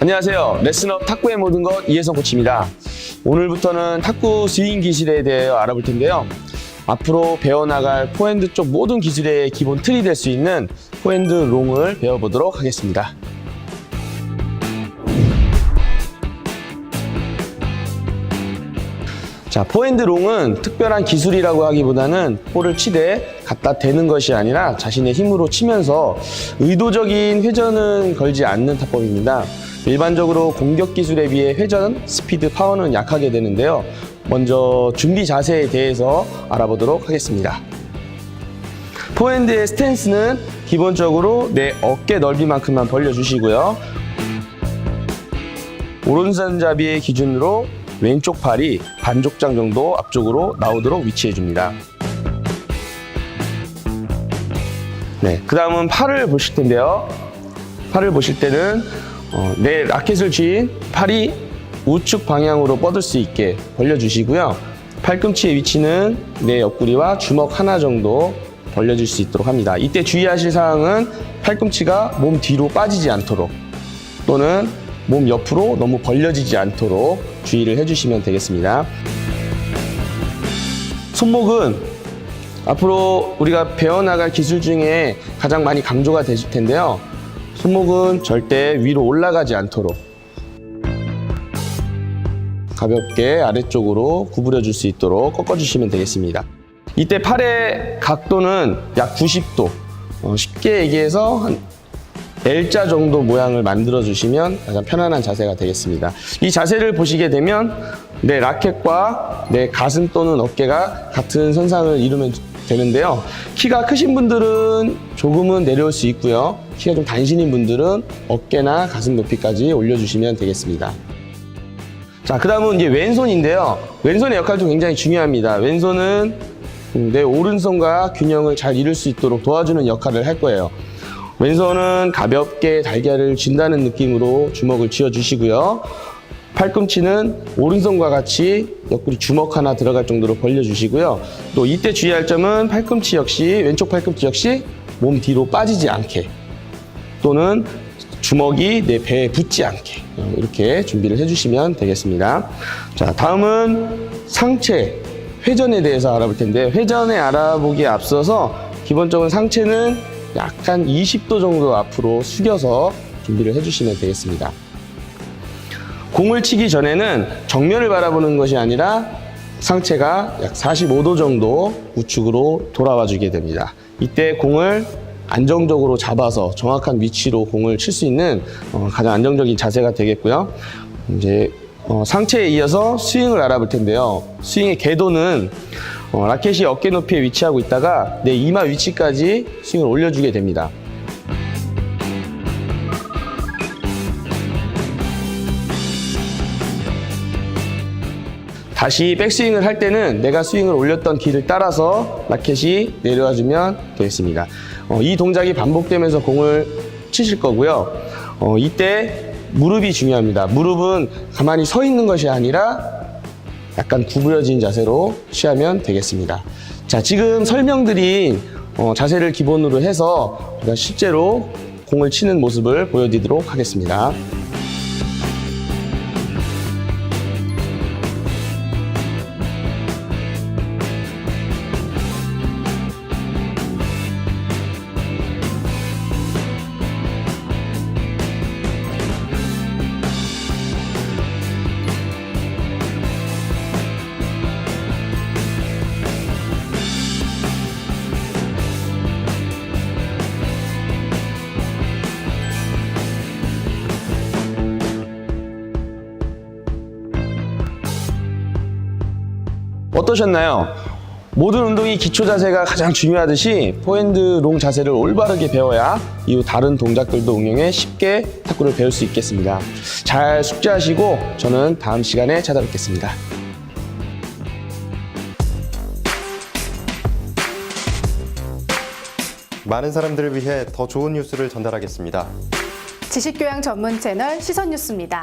안녕하세요. 레슨업 탁구의 모든 것 이혜성 코치입니다. 오늘부터는 탁구 스윙 기술에 대해 알아볼 텐데요. 앞으로 배워나갈 포핸드 쪽 모든 기술의 기본 틀이 될 수 있는 포핸드 롱을 배워보도록 하겠습니다. 자, 포핸드 롱은 특별한 기술이라고 하기보다는 볼을 치되 갖다 대는 것이 아니라 자신의 힘으로 치면서 의도적인 회전은 걸지 않는 타법입니다. 일반적으로 공격 기술에 비해 회전, 스피드, 파워는 약하게 되는데요. 먼저 준비 자세에 대해서 알아보도록 하겠습니다. 포핸드의 스탠스는 기본적으로 내 어깨 넓이만큼만 벌려주시고요. 오른손잡이의 기준으로 왼쪽 팔이 반족장 정도 앞쪽으로 나오도록 위치해 줍니다. 네, 그 다음은 팔을 보실 텐데요. 팔을 보실 때는 어, 내 라켓을 쥐인 팔이 우측 방향으로 뻗을 수 있게 벌려주시고요. 팔꿈치의 위치는 내 옆구리와 주먹 하나 정도 벌려질 수 있도록 합니다. 이때 주의하실 사항은 팔꿈치가 몸 뒤로 빠지지 않도록 또는 몸 옆으로 너무 벌려지지 않도록 주의를 해주시면 되겠습니다. 손목은 앞으로 우리가 배워나갈 기술 중에 가장 많이 강조가 되실 텐데요. 손목은 절대 위로 올라가지 않도록 가볍게 아래쪽으로 구부려 줄 수 있도록 꺾어 주시면 되겠습니다. 이때 팔의 각도는 약 90도. 어, 쉽게 얘기해서 한 L자 정도 모양을 만들어 주시면 가장 편안한 자세가 되겠습니다. 이 자세를 보시게 되면 내 라켓과 내 가슴 또는 어깨가 같은 선상을 이루면 되는데요. 키가 크신 분들은 조금은 내려올 수 있고요. 키가 좀 단신인 분들은 어깨나 가슴 높이까지 올려주시면 되겠습니다. 자, 그 다음은 이제 왼손인데요. 왼손의 역할도 굉장히 중요합니다. 왼손은 음, 내 오른손과 균형을 잘 이룰 수 있도록 도와주는 역할을 할 거예요. 왼손은 가볍게 달걀을 쥔다는 느낌으로 주먹을 쥐어주시고요. 팔꿈치는 오른손과 같이 옆구리 주먹 하나 들어갈 정도로 벌려주시고요. 또 이때 주의할 점은 팔꿈치 역시, 왼쪽 팔꿈치 역시 몸 뒤로 빠지지 않게 또는 주먹이 내 배에 붙지 않게 어, 이렇게 준비를 해주시면 되겠습니다. 자, 다음은 상체 회전에 대해서 알아볼 텐데 회전에 알아보기에 앞서서 기본적으로 상체는 약간 20도 정도 앞으로 숙여서 준비를 해주시면 되겠습니다. 공을 치기 전에는 정면을 바라보는 것이 아니라 상체가 약 45도 정도 우측으로 돌아와 주게 됩니다. 이때 공을 안정적으로 잡아서 정확한 위치로 공을 칠 수 있는 어, 가장 안정적인 자세가 되겠고요. 이제 어, 상체에 이어서 스윙을 알아볼 텐데요. 스윙의 궤도는 어, 라켓이 어깨 높이에 위치하고 있다가 내 이마 위치까지 스윙을 올려주게 됩니다. 다시 백스윙을 할 때는 내가 스윙을 올렸던 길을 따라서 라켓이 내려와 주면 되겠습니다. 어, 이 동작이 반복되면서 공을 치실 거고요. 어, 이때 무릎이 중요합니다. 무릎은 가만히 서 있는 것이 아니라 약간 구부려진 자세로 취하면 되겠습니다. 자, 지금 설명드린 어, 자세를 기본으로 해서 우리가 실제로 공을 치는 모습을 보여드리도록 하겠습니다. 어떠셨나요? 모든 운동이 기초 자세가 가장 중요하듯이 포핸드 롱 자세를 올바르게 배워야 이후 다른 동작들도 응용해 쉽게 탁구를 배울 수 있겠습니다. 잘 숙지하시고 저는 다음 시간에 찾아뵙겠습니다. 많은 사람들을 위해 더 좋은 뉴스를 전달하겠습니다. 지식교양 전문 채널 시선뉴스입니다.